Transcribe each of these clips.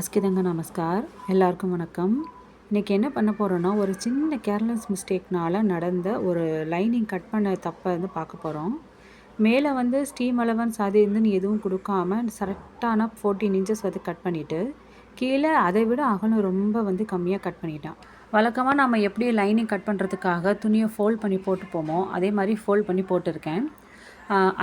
அஸ்கிதங்க நமஸ்கார். எல்லாருக்கும் வணக்கம். இன்றைக்கி என்ன பண்ண போகிறோன்னா ஒரு சின்ன கேர்லெஸ் மிஸ்டேக்னால் நடந்த ஒரு லைனிங் கட் பண்ண தப்பை வந்து பார்க்க போகிறோம் மேலே வந்து ஸ்டீம் அலவன்ஸ் அது இதுன்னு எதுவும் கொடுக்காம கரெக்டான ஃபோர்டீன் இன்ச்சஸ் வந்து கட் பண்ணிவிட்டு கீழே அதை விட அகலம் ரொம்ப வந்து கம்மியாக கட் பண்ணிட்டான். வழக்கமாக நம்ம எப்படி லைனிங் கட் பண்ணுறதுக்காக துணியை ஃபோல்ட் பண்ணி போட்டு போமோ அதே மாதிரி ஃபோல்ட் பண்ணி போட்டிருக்கேன்.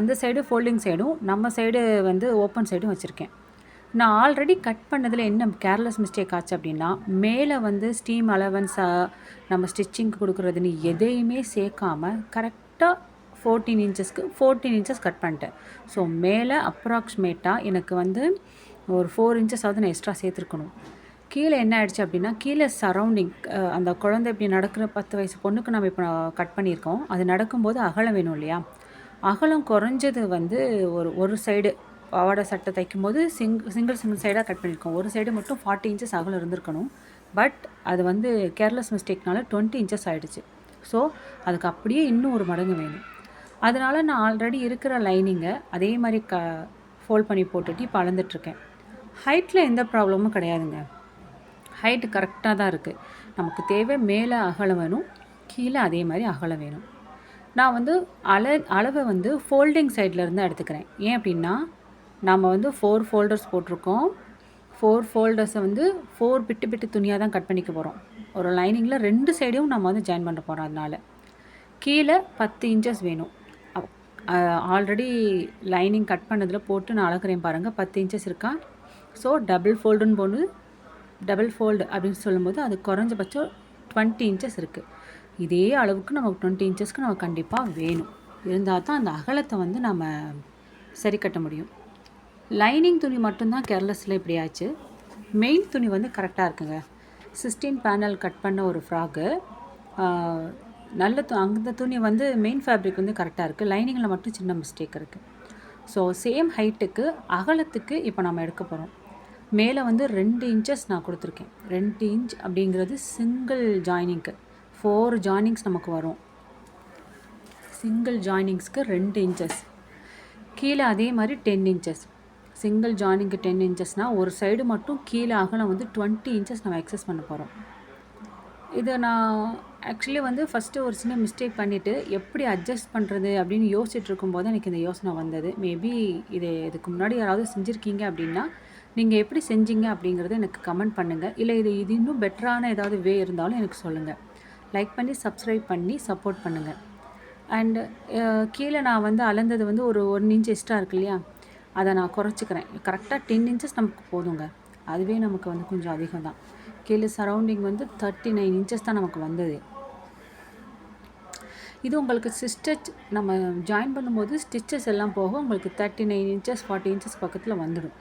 அந்த சைடு ஃபோல்டிங் சைடும் நம்ம சைடு வந்து ஓப்பன் சைடும் வச்சுருக்கேன். நான் ஆல்ரெடி கட் பண்ணதில் என்ன கேர்லெஸ் மிஸ்டேக் ஆச்சு அப்படின்னா மேலே வந்து ஸ்டீம் அலவன்ஸாக நம்ம ஸ்டிச்சிங்க்கு கொடுக்குறதுன்னு எதையுமே சேர்க்காம கரெக்டாக ஃபோர்டீன் இன்ச்சஸ்க்கு ஃபோர்டீன் இன்ச்சஸ் கட் பண்ணிட்டேன். ஸோ மேலே அப்ராக்சிமேட்டாக எனக்கு வந்து ஒரு ஃபோர் இன்ச்சஸாவது நான் எக்ஸ்ட்ரா சேர்த்துருக்கணும். கீழே என்ன ஆயிடுச்சு அப்படின்னா கீழே சரௌண்டிங் அந்த குழந்தை இப்படி நடக்கிற பத்து வயசு பொண்ணுக்கு நம்ம இப்போ கட் பண்ணியிருக்கோம். அது நடக்கும்போது அகலம் வேணும் இல்லையா? அகலம் குறைஞ்சது வந்து ஒரு ஒரு சைடு பாவாடை சட்டை தைக்கும்போது சிங் சிங்கிள் சிங்கிள் சைடாக கட் பண்ணியிருக்கோம் ஒரு சைடு மட்டும் ஃபார்ட்டி இன்ச்சஸ் அகலம் இருந்திருக்கணும். பட் அது வந்து கேர்லெஸ் மிஸ்டேக்னால டுவெண்ட்டி இன்ச்சஸ் ஆகிடுச்சு ஸோ அதுக்கு அப்படியே இன்னும் ஒரு மடங்கு வேணும். அதனால் நான் ஆல்ரெடி இருக்கிற லைனிங்கை அதே மாதிரி க ஃபோல்ட் பண்ணி போட்டுட்டு இப்போ அளந்துட்டுருக்கேன் ஹைட்டில் எந்த ப்ராப்ளமும் கிடையாதுங்க. ஹைட்டு கரெக்டாக தான் இருக்குது நமக்கு தேவை மேலே அகலம் வேணும் கீழே அதே மாதிரி அகலம் வேணும். நான் வந்து அள அளவை வந்து ஃபோல்டிங் சைட்லேருந்து எடுத்துக்கிறேன். ஏன் அப்படின்னா நாம் வந்து ஃபோர் ஃபோல்டர்ஸ் போட்டிருக்கோம். ஃபோர் ஃபோல்டர்ஸை வந்து ஃபோர் பிட்டு பிட்டு துணியாக தான் கட் பண்ணிக்க போகிறோம் ஒரு லைனிங்கில் ரெண்டு சைடையும் நம்ம வந்து ஜாயின் பண்ண போகிறோம் அதனால். கீழே பத்து இன்ச்சஸ் வேணும். ஆல்ரெடி லைனிங் கட் பண்ணதில் போட்டு நான் அளக்குறேன் பாருங்கள் பத்து இன்ச்சஸ் இருக்கா? ஸோ டபுள் ஃபோல்டுன்னு போது டபுள் ஃபோல்டு அப்படின்னு சொல்லும்போது அது குறைஞ்சபட்சம் டுவெண்ட்டி இன்ச்சஸ் இருக்குது இதே அளவுக்கு நமக்கு டுவெண்ட்டி இன்ச்சஸ்க்கு நமக்கு கண்டிப்பாக வேணும். இருந்தால் தான் அந்த அகலத்தை வந்து நம்ம சரி கட்ட முடியும். லைனிங் துணி மட்டும்தான் கேர்லெஸில் இப்படி ஆச்சு. மெயின் துணி வந்து கரெக்டாக இருக்குங்க. சிக்ஸ்டீன் பேனல் கட் பண்ண ஒரு ஃப்ராக்கு நல்ல து அந்த துணி வந்து மெயின் ஃபேப்ரிக் வந்து கரெக்டாக இருக்குது லைனிங்கில் மட்டும் சின்ன மிஸ்டேக் இருக்குது ஸோ சேம் ஹைட்டுக்கு அகலத்துக்கு இப்போ நம்ம எடுக்க போகிறோம் மேலே வந்து ரெண்டு இன்ச்சஸ் நான் கொடுத்துருக்கேன். ரெண்டு இன்ச் அப்படிங்கிறது சிங்கிள் ஜாயினிங்க்கு ஃபோர் ஜாயினிங்ஸ் நமக்கு வரும். சிங்கிள் ஜாயினிங்ஸ்க்கு ரெண்டு இன்ச்சஸ் கீழே அதே மாதிரி டென் இன்ச்சஸ் சிங்கிள் ஜாயினிங்க்கு டென் இன்ச்சஸ்னால் ஒரு சைடு மட்டும் கீழே அகலம் வந்து டுவெண்ட்டி இன்ச்சஸ் நம்ம எக்ஸஸ் பண்ண போகிறோம் இதை நான் ஆக்சுவலி வந்து ஃபஸ்ட்டு ஒரு சின்ன மிஸ்டேக் பண்ணிவிட்டு எப்படி அட்ஜஸ்ட் பண்ணுறது அப்படின்னு யோசிச்சுட்டு இருக்கும்போது எனக்கு இந்த யோசனை வந்தது. மேபி இது இதுக்கு முன்னாடி யாராவது செஞ்சுருக்கீங்க அப்படின்னா நீங்கள் எப்படி செஞ்சீங்க அப்படிங்கிறத எனக்கு கமெண்ட் பண்ணுங்கள் இல்லை இது இது இன்னும் பெட்டரான ஏதாவது வே இருந்தாலும் எனக்கு சொல்லுங்கள் லைக் பண்ணி சப்ஸ்கிரைப் பண்ணி சப்போர்ட் பண்ணுங்கள் அண்டு கீழே நான் வந்து அளந்தது வந்து ஒரு ஒன் இன்ச் எக்ஸ்ட்ரா இருக்கு இல்லையா? அதை நான் குறைச்சிக்கிறேன். கரெக்டாக டென் இன்ச்சஸ் நமக்கு போதுங்க. அதுவே நமக்கு வந்து கொஞ்சம் அதிகம் தான் கீழே சரௌண்டிங் வந்து தேர்ட்டி நைன் இன்ச்சஸ் தான் நமக்கு வந்தது. இது உங்களுக்கு ஸ்டிச் நம்ம ஜாயின் பண்ணும்போது ஸ்டிச்சஸ் எல்லாம் போக உங்களுக்கு thirty nine inches forty inches பக்கத்தில் வந்துடும்.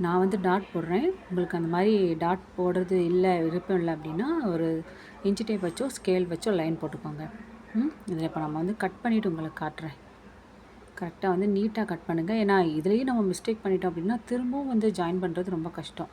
நான் வந்து டாட் போடுறேன். உங்களுக்கு அந்த மாதிரி டாட் போடுறது இல்லை விருப்பம் இல்லை அப்படின்னா ஒரு இன்ச்சு டேப் வச்சோ ஸ்கேல் வச்சோ லைன் போட்டுக்கோங்க. ம்? இதில் இப்போ நம்ம வந்து கட் பண்ணிவிட்டு உங்களுக்கு காட்டுறேன். கரெக்டாக வந்து நீட்டாக கட் பண்ணுங்கள் ஏன்னா இதுலேயும் நம்ம மிஸ்டேக் பண்ணிட்டோம் அப்படின்னா திரும்பவும் வந்து ஜாயின் பண்ணுறது ரொம்ப கஷ்டம்.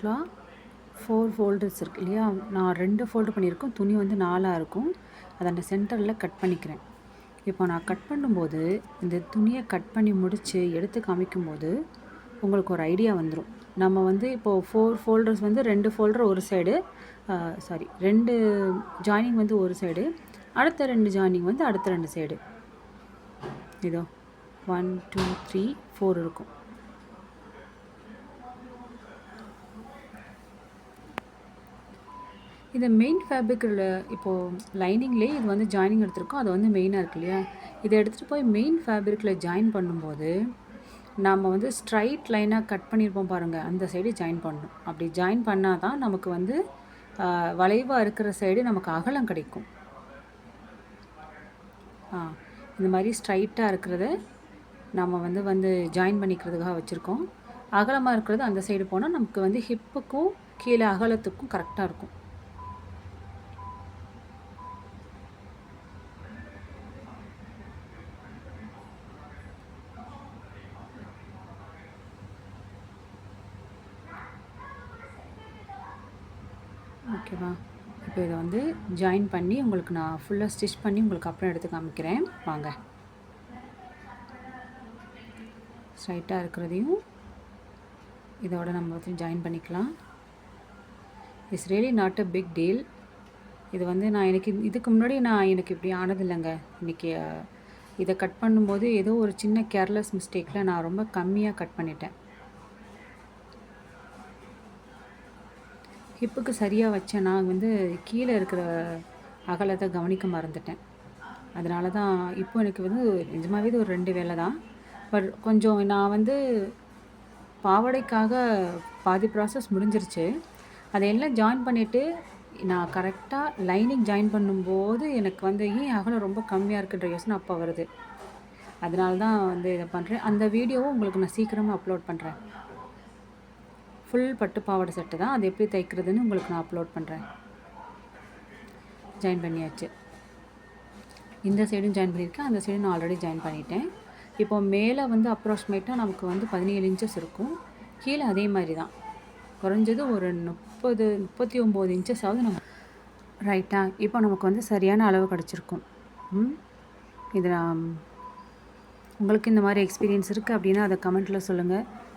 டோட்டலாக ஃபோர் ஃபோல்டர்ஸ் இருக்குது இல்லையா? நான் ரெண்டு ஃபோல்டு பண்ணியிருக்கோம் துணி வந்து நாலாக இருக்கும். அதை அந்த சென்டரில் கட் பண்ணிக்கிறேன். இப்போ நான் கட் பண்ணும்போது இந்த துணியை கட் பண்ணி முடித்து எடுத்து காமிக்கும்போது உங்களுக்கு ஒரு ஐடியா வந்துடும் நம்ம வந்து இப்போது ஃபோர் ஃபோல்டர்ஸ் வந்து ரெண்டு ஃபோல்டர் ஒரு சைடு சாரி ரெண்டு ஜாயினிங் வந்து ஒரு சைடு அடுத்த ரெண்டு ஜாயினிங் வந்து அடுத்த ரெண்டு சைடு இதோ ஒன் டூ த்ரீ ஃபோர் இருக்கும். இந்த மெயின் ஃபேப்ரிக்கில் இப்போது லைனிங்லேயே இது வந்து ஜாயினிங் எடுத்திருக்கோம். அது வந்து மெயினாக இருக்கு இல்லையா? இதை எடுத்துகிட்டு போய் மெயின் ஃபேப்ரிக்கில் ஜாயின் பண்ணும்போது நம்ம வந்து ஸ்ட்ரைட் லைனாக கட் பண்ணியிருப்போம் பாருங்கள் அந்த சைடு ஜாயின் பண்ணணும். அப்படி ஜாயின் பண்ணால் தான் நமக்கு வந்து வளைவாக இருக்கிற சைடு நமக்கு அகலம் கிடைக்கும். ஆ இந்த மாதிரி ஸ்ட்ரைட்டாக இருக்கிறத நம்ம வந்து வந்து ஜாயின் பண்ணிக்கிறதுக்காக வச்சுருக்கோம். அகலமாக இருக்கிறது அந்த சைடு போனால் நமக்கு வந்து ஹிப்புக்கும் கீழே அகலத்துக்கும் கரெக்டாக இருக்கும். ஓகேவா? இப்போ இதை வந்து ஜாயின் பண்ணி உங்களுக்கு நான் ஃபுல்லாக ஸ்டிச் பண்ணி உங்களுக்கு அப்புறம் எடுத்து காமிக்கிறேன். வாங்க. ஸ்ட்ரைட்டாக இருக்கிறதையும் இதோட நம்ம வந்து ஜாயின் பண்ணிக்கலாம். It's really not a big deal இது வந்து நான் எனக்கு இதுக்கு முன்னாடி நான் எனக்கு இப்படி ஆனதில்லைங்க. இன்றைக்கி இதை கட் பண்ணும்போது ஏதோ ஒரு சின்ன கேர்லெஸ் மிஸ்டேக்கில் நான் ரொம்ப கம்மியாக கட் பண்ணிட்டேன். ஹிப்புக்கு சரியாக வச்சேன். நான் வந்து கீழே இருக்கிற அகலத்தை கவனிக்க மறந்துட்டேன். அதனால தான் இப்போ எனக்கு வந்து நிஜமாகவே இது ஒரு ரெண்டு வேலை தான். பட் கொஞ்சம் நான் வந்து பாவடைக்காக பாதி ப்ராசஸ் முடிஞ்சிருச்சு. அதையெல்லாம் ஜாயின் பண்ணிவிட்டு நான் கரெக்டாக லைனிங் ஜாயின் பண்ணும்போது எனக்கு வந்து ஏன் அகலம் ரொம்ப கம்மியாக இருக்குன்ற யோசனை அப்போ வருது. அதனால தான் வந்து இதை பண்ணுறேன் அந்த வீடியோவும் உங்களுக்கு நான் சீக்கிரமாக அப்லோட் பண்ணுறேன் ஃபுல் பட்டு பாவாடை சட்டை தான். அது எப்படி தைக்கிறதுன்னு உங்களுக்கு நான் அப்லோட் பண்ணுறேன் ஜாயின் பண்ணியாச்சு. இந்த சைடும் ஜாயின் பண்ணியிருக்கேன். அந்த சைடும் நான் ஆல்ரெடி ஜாயின் பண்ணிட்டேன். இப்போ மேலே வந்து அப்ராக்சிமேட்டாக நமக்கு வந்து பதினேழு இன்ச்சஸ் இருக்கும். கீழே அதே மாதிரி தான். குறைஞ்சது ஒரு முப்பது முப்பத்தி ஒம்பது இன்ச்சஸ் ஆகுது நம்ம ரைட்டா இப்போ நமக்கு வந்து சரியான அளவு கிடச்சிருக்கும். ம்? இது உங்களுக்கு இந்த மாதிரி எக்ஸ்பீரியன்ஸ் இருக்குது அப்படின்னா அதை கமெண்ட்டில் சொல்லுங்கள்